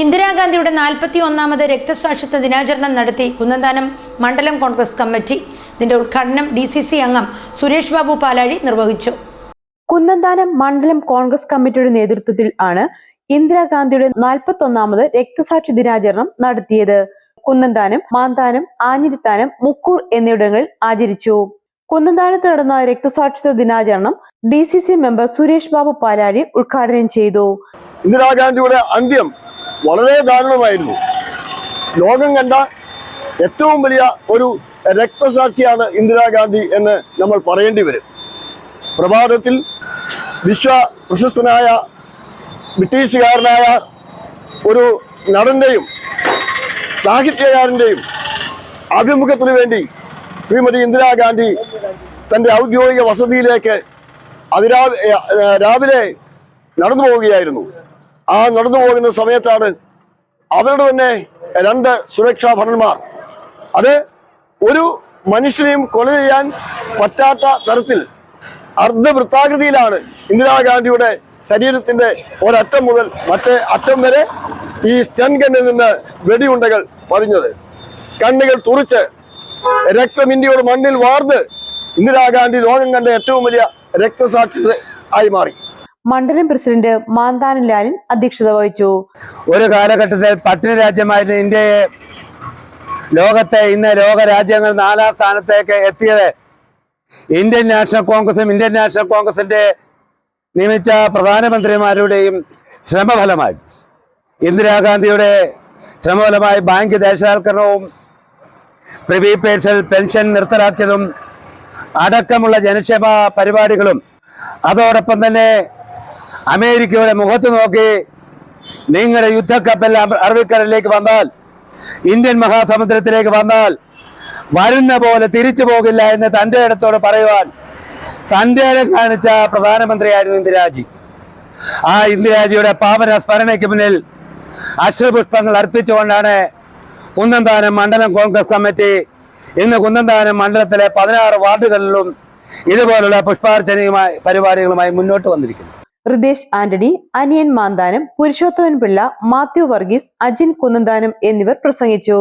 ഇന്ദിരാഗാന്ധിയുടെ നാൽപ്പത്തി ഒന്നാമത് രക്തസാക്ഷിത്വ ദിനാചരണം നടത്തി കുന്നന്താനം മണ്ഡലം കോൺഗ്രസ് കമ്മിറ്റി. ഇതിന്റെ ഉദ്ഘാടനം ഡി സി സി അംഗം സുരേഷ് ബാബു പാലാഴി നിർവഹിച്ചു. കുന്നന്താനം മണ്ഡലം കോൺഗ്രസ് കമ്മിറ്റിയുടെ നേതൃത്വത്തിൽ ആണ് ഇന്ദിരാഗാന്ധിയുടെ നാൽപ്പത്തി ഒന്നാമത് രക്തസാക്ഷി ദിനാചരണം നടത്തിയത്. കുന്നന്താനം മാന്താനം ആഞ്ഞിരിത്താനം മുക്കൂർ എന്നിവിടങ്ങളിൽ ആചരിച്ചു. കുന്നന്താനത്ത് നടന്ന രക്തസാക്ഷിത്വ ദിനാചരണം D C C member Suresh Babu Palazhi ഉദ്ഘാടനം ചെയ്തു. ഇന്ദിരാഗാന്ധിയുടെ അന്ത്യം വളരെ ദാരുണമായിരുന്നു. ലോകം കണ്ട ഏറ്റവും വലിയ ഒരു രക്തസാക്ഷിയാണ് ഇന്ദിരാഗാന്ധി എന്ന് നമ്മൾ പറയേണ്ടി വരും. പ്രഭാതത്തിൽ വിശ്വ പ്രശസ്തനായ ബ്രിട്ടീഷുകാരനായ ഒരു നടന്റെയും സാഹിത്യകാരന്റെയും അഭിമുഖത്തിന് വേണ്ടി ശ്രീമതി ഇന്ദിരാഗാന്ധി തന്റെ ഔദ്യോഗിക വസതിയിലേക്ക് അതിരാ രാവിലെ നടന്നു പോവുകയായിരുന്നു ആ നടന്നു പോകുന്ന സമയത്താണ് അവരുടെ തന്നെ രണ്ട് സുരക്ഷാ ഭടന്മാർ. അത് ഒരു മനുഷ്യനെയും കൊല ചെയ്യാൻ പറ്റാത്ത തരത്തിൽ അർദ്ധവൃത്താകൃതിയിലാണ് ഇന്ദിരാഗാന്ധിയുടെ ശരീരത്തിന്റെ ഒരറ്റം മുതൽ മറ്റേ അറ്റം വരെ ഈ സ്റ്റൺ ഗണ്ണിൽ നിന്ന് വെടിയുണ്ടകൾ പതിഞ്ഞത്. കണ്ണുകൾ തുറിച്ച് രക്തം ഇന്ത്യയുടെ മണ്ണിൽ വാർന്ന് ഇന്ദിരാഗാന്ധി ലോകം കണ്ട ഏറ്റവും വലിയ രക്തസാക്ഷി ആയി മാറി. മണ്ഡലം പ്രസിഡന്റ് മാന്താനൻ ലാലിൻ അധ്യക്ഷത വഹിച്ചു. ഒരു കാലഘട്ടത്തിൽ പട്ടിണി രാജ്യമായിരുന്ന ഇന്ത്യയെ ലോകത്തെ ഇന്ന് ലോക രാജ്യങ്ങൾ നാലാം സ്ഥാനത്തേക്ക് എത്തിയത് ഇന്ത്യൻ നാഷണൽ കോൺഗ്രസും ഇന്ത്യൻ നാഷണൽ കോൺഗ്രസിന്റെ നിയമിച്ച പ്രധാനമന്ത്രിമാരുടെയും ശ്രമഫലമായി. ഇന്ദിരാഗാന്ധിയുടെ ശ്രമഫലമായി ബാങ്ക് ദേശസാൽക്കരണവും പ്രിവി പേഴ്സൽ പെൻഷൻ നിർത്തലാക്കിയതും അടക്കമുള്ള ജനക്ഷേമ പരിപാടികളും അതോടൊപ്പം തന്നെ അമേരിക്കയുടെ മുഖത്ത് നോക്കി നിങ്ങളുടെ യുദ്ധക്കപ്പൽ അറബിക്കടലിലേക്ക് വന്നാൽ ഇന്ത്യൻ മഹാസമുദ്രത്തിലേക്ക് വന്നാൽ വരുന്ന പോലെ തിരിച്ചു പോകില്ല എന്ന് തന്റെ ഇടത്തോട് പറയുവാൻ ഇടം കാണിച്ച പ്രധാനമന്ത്രിയായിരുന്നു ഇന്ദിരാജി. ആ ഇന്ദിരാജിയുടെ പാവന സ്മരണയ്ക്ക് മുന്നിൽ അശ്രുപുഷ്പങ്ങൾ അർപ്പിച്ചുകൊണ്ടാണ് കുന്നന്താനം മണ്ഡലം കോൺഗ്രസ് കമ്മിറ്റി ഇന്ന് കുന്നന്താനം മണ്ഡലത്തിലെ പതിനാറ് വാർഡുകളിലും ഇതുപോലുള്ള പുഷ്പാർച്ചനയുമായി പരിപാടികളുമായി മുന്നോട്ട് വന്നിരിക്കുന്നു ഹൃദേശ് ആന്റണി അനിയൻ മാന്താനം പുരുഷോത്തമൻ പിള്ള മാത്യു വർഗീസ് അജിൻ കുന്നന്താനം എന്നിവർ പ്രസംഗിച്ചു.